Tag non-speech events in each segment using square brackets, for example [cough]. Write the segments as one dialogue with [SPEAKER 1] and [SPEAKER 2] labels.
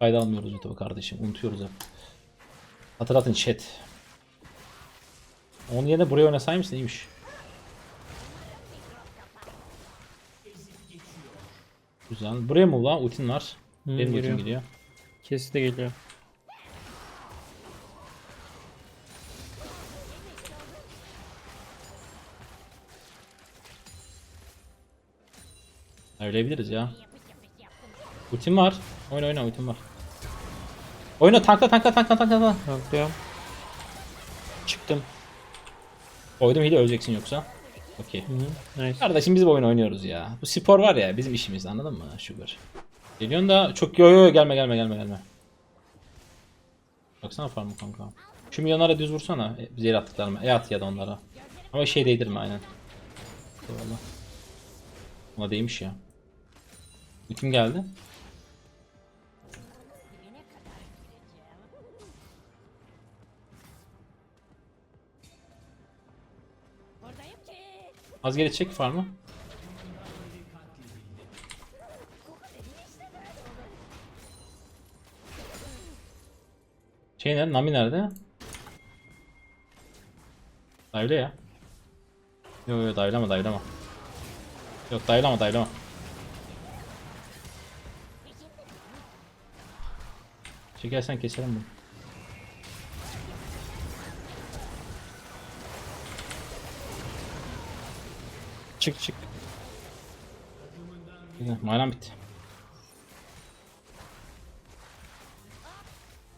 [SPEAKER 1] Kayda almıyoruz YouTube'u kardeşim. Unutuyoruz hep. Hatırlatın chat. Onun yerine buraya oynasaymışsın iyiymiş. Güzel. Buraya mı ulan? Ultin var.
[SPEAKER 2] Hı,
[SPEAKER 1] Benim ultim gidiyor.
[SPEAKER 2] Kesi de geliyor.
[SPEAKER 1] Ölebiliriz ya. Ultim var. Oyna oyna ultim var. Oyna tankla tankla tankla tankla.
[SPEAKER 2] Tanklıyorum. Çıktım.
[SPEAKER 1] Koydum hile öleceksin yoksa. Okey.
[SPEAKER 2] Nice.
[SPEAKER 1] Kardeşim biz bu oyun oynuyoruz ya. Bu spor var ya bizim işimiz anladın mı Sugar? Geliyorsun da çok yo yo gelme gelme gelme gelme. Baksana farmı kanka. Şu milyonlara düz vursana. E, Bize attıklarıma. E at ya da onlara. Ama şey değdirme aynen. Eyvallah. Ona değmiş ya. Kim geldi? Az geri çek farmı. Şey nerede? Nami nerede? Dayla ya. Yo yo daylama daylama. Yok daylama daylama. Çekersen keselim bunu.
[SPEAKER 2] Çık çık.
[SPEAKER 1] Güzel. Maylan bitti.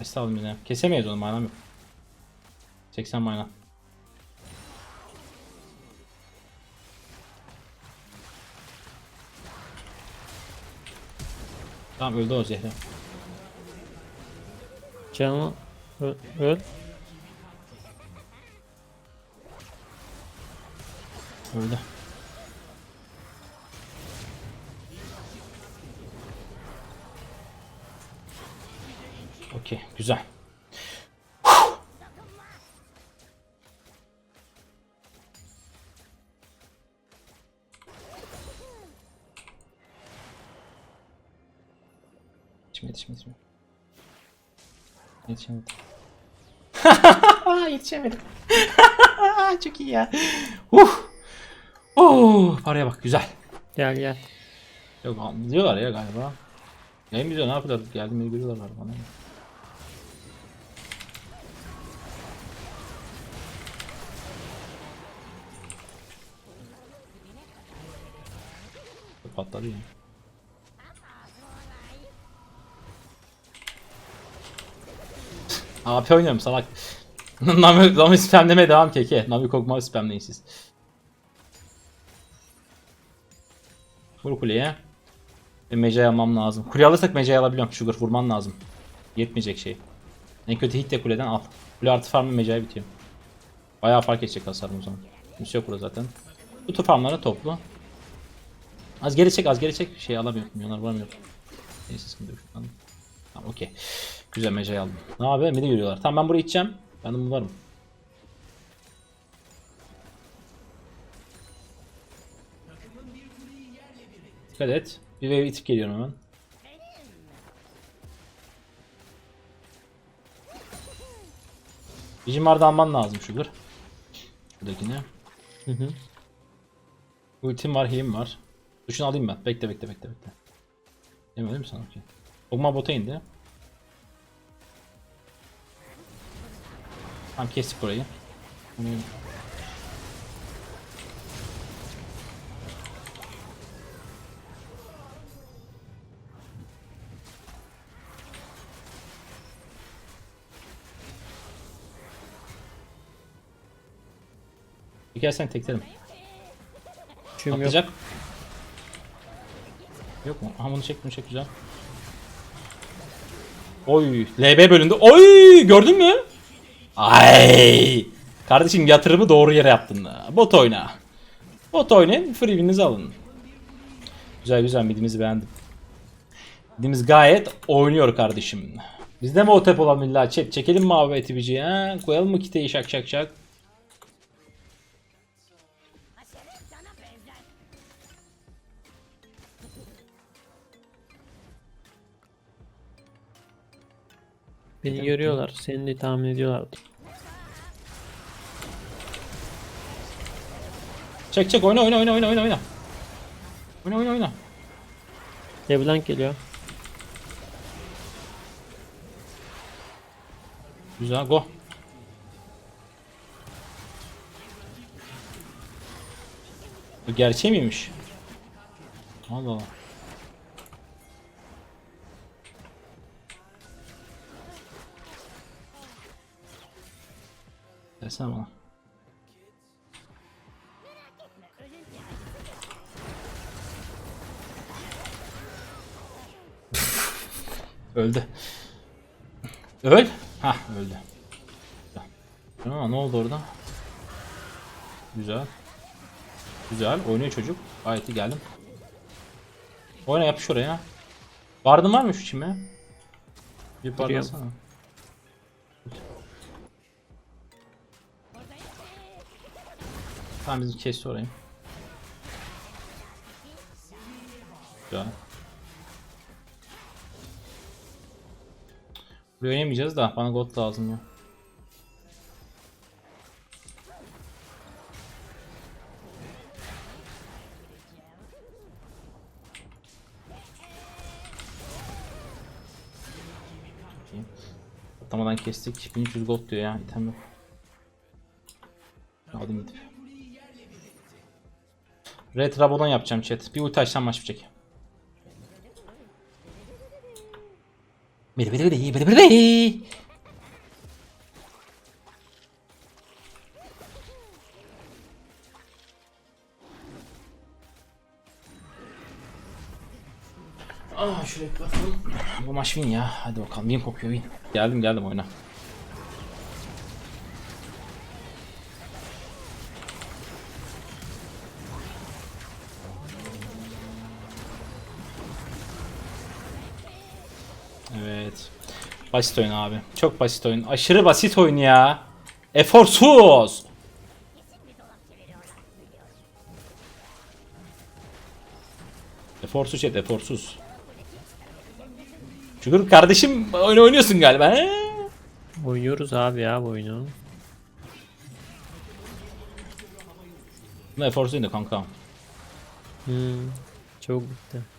[SPEAKER 1] Estağfurullah yine. Kesemeyiz onu maylan yok. 80 maylan. Tamam öldü o zehri.
[SPEAKER 2] Canımı öl. öl.
[SPEAKER 1] Öldü. Okey, güzel. Yetişme, yetişme, yetişme. Yetişemedim. [laughs] [laughs] Çok iyi ya. Uh. Oh, paraya bak güzel.
[SPEAKER 2] Gel gel.
[SPEAKER 1] Yok diyorlar ya galiba. Neyim diyor ne yapıyorlar? Geldiğimi görüyorlar galiba. Patladı ya. AP oynuyorum salak. [laughs] Nami, Nami spamlemeye devam keke. Nami kokma spamleyin siz. Vur kuleye. Ve mecayı almam lazım. Kule alırsak mecayı alabiliyorum. Sugar vurman lazım. Yetmeyecek şey. En kötü hit de kuleden al. Kule artı farmı mecayı bitiyor. Bayağı fark edecek hasarım o zaman. Kimse yok burada zaten. Tür farmları toplu. Az geri çek az geri çek. Şey alamıyorum. Milyonlar vuramıyorum. Neyse sıkıntı yok. Tamam, tamam okey. Güzel mecayı aldım. Ne abi? Midi görüyorlar. Tamam ben buraya içeceğim. Ben de varım. Dikkat et. Bir wave itip geliyorum hemen. Bizim vardı alman lazım Sugar. Şuradakine.
[SPEAKER 2] Hı hı.
[SPEAKER 1] Ultim var, healim var. Duşunu alayım ben. Bekle bekle bekle bekle. Demedim mi sana? Okey. Ogma bota indi. Tamam kestik burayı. Bunu- Çekersen teklerim.
[SPEAKER 2] Şum yok.
[SPEAKER 1] Yok mu? Aha bunu çek bunu çek güzel. Oy LB bölündü. Oy gördün mü? Ay. Kardeşim yatırımı doğru yere yaptın. Bot oyna. Bot oynayın free'inizi alın. Güzel güzel midimizi beğendim. Midimiz gayet oynuyor kardeşim. Bizde mi o tep olan illa chat? Çekelim mi abi etibiciyi? Koyalım mı kiteyi şak şak şak?
[SPEAKER 2] Beni görüyorlar. Seni de tahmin ediyorlar.
[SPEAKER 1] Çek çek oyna oyna oyna oyna oyna oyna. Oyna oyna oyna.
[SPEAKER 2] Leblanc geliyor.
[SPEAKER 1] Güzel go. Bu gerçeği miymiş? Allah Allah. Desene bana. Öldü. Öl. Hah öldü. Ama ne oldu orada? Güzel. Güzel. Oynuyor çocuk. Gayet iyi geldim. Oyna yapış oraya. Vardın var mı şu çime? Bir parlasana. Tamam bizim kesti orayı. Güzel. Buraya oynayamayacağız da bana gold lazım ya. Atlamadan kestik. 1300 gold diyor ya. item yok. Aldım gidip. Red Rabadon yapacağım chat. Bir ulti açsam maç bitecek. Biri biri biri biri biri biri. Aa şuraya bakalım. Bu maç win ya. Hadi bakalım. Win kokuyor win. Geldim geldim oyuna. Evet. Basit oyun abi. Çok basit oyun. Aşırı basit oyun ya. Eforsuz. Eforsuz chat eforsuz. Şükür kardeşim oyun oynuyorsun galiba. He?
[SPEAKER 2] Oynuyoruz abi ya bu oyunu.
[SPEAKER 1] Bu eforsuz de kanka.
[SPEAKER 2] Hmm. Çok bitti.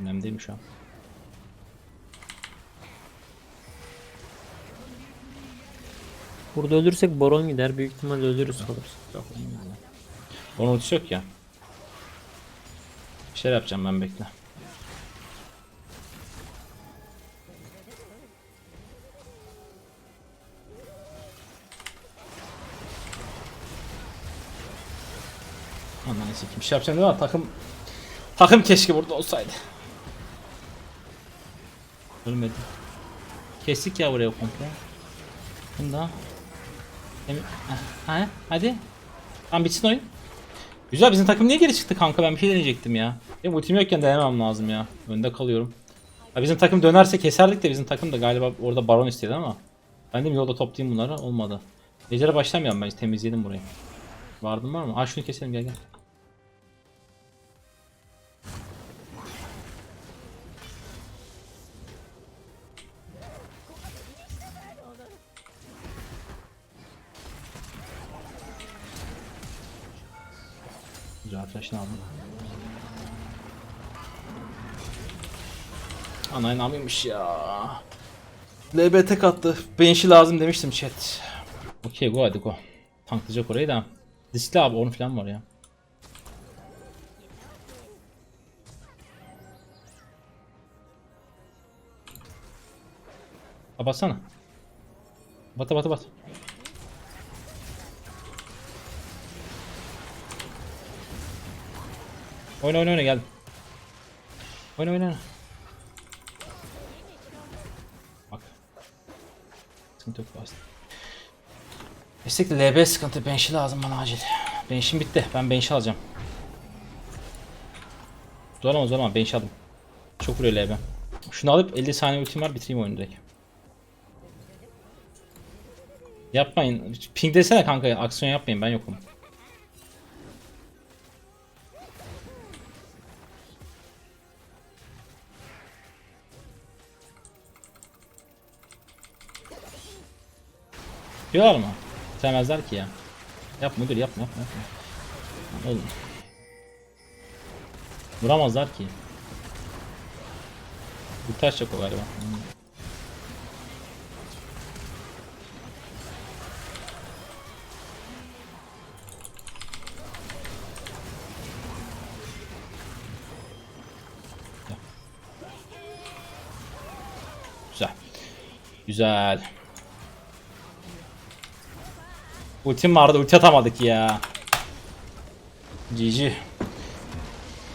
[SPEAKER 1] Önemli değil mi şu an?
[SPEAKER 2] Burada ölürsek Baron gider. Büyük ihtimalle ölürüz kalırız.
[SPEAKER 1] Yok. Onun ultisi yok ya. Bir şeyler yapacağım ben bekle. Ananı sikeyim. Bir şey yapacağım değil mi? Takım takım keşke burada olsaydı. Ölmedi. Kestik ya buraya komple. Bunu da. Emin... Ha, hadi. Tamam bitsin oyun. Güzel bizim takım niye geri çıktı kanka ben bir şey deneyecektim ya. Benim ultim yokken denemem lazım ya. Önde kalıyorum. Ya bizim takım dönerse keserdik de bizim takım da galiba orada baron istedi ama. Ben de yolda toplayayım bunları olmadı. Ejder'e başlamayalım ben temizledim burayı. Vardın var mı? Aa şunu keselim gel gel. Güzel flash'ını aldım. Ana inanmıyormuş ya. LB tek attı. Benşi lazım demiştim chat. Okey go hadi go. Tanklayacak orayı da. Riskli abi 10 falan var ya. Ha bassana. Bata bata Oyna oyna oyna geldim. Oyna oyna. Bak. Sıkıntı yok bastı. Destekli LB sıkıntı. Benşi lazım bana acil. Benşim bitti. Ben benşi alacağım. Zorlama zorlama. Benşi aldım. Çok vuruyor LB. Şunu alıp 50 saniye ultim var bitireyim oyunu direkt. Yapmayın. Ping desene kanka. Aksiyon yapmayın. Ben yokum. Yapıyorlar mı? Bitemezler ki ya. Yap müdür yapma yapma yapma. Oğlum. Vuramazlar ki. Bir taş yok o galiba. Güzel. Güzel. Ultim vardı ulti atamadık ya. GG.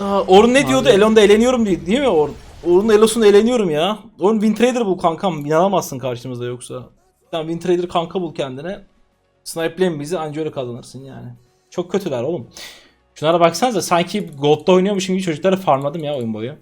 [SPEAKER 1] Aa, Orun ne diyordu? Elon'da eğleniyorum diye, değil mi Orun? Orun Elos'unda eğleniyorum ya. Orun Wintrader bul kankam. İnanamazsın karşımızda yoksa. Sen Wintrader kanka bul kendine. Snipe'leyin bizi anca öyle kazanırsın yani. Çok kötüler oğlum. Şunlara baksanıza sanki Gold'da oynuyormuşum gibi çocukları farmladım ya oyun boyu.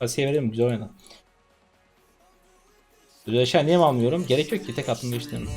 [SPEAKER 1] Asiye vereyim güzel oynadı. Güzel şey niye mi almıyorum? Gerek yok ki tek attım geçtim.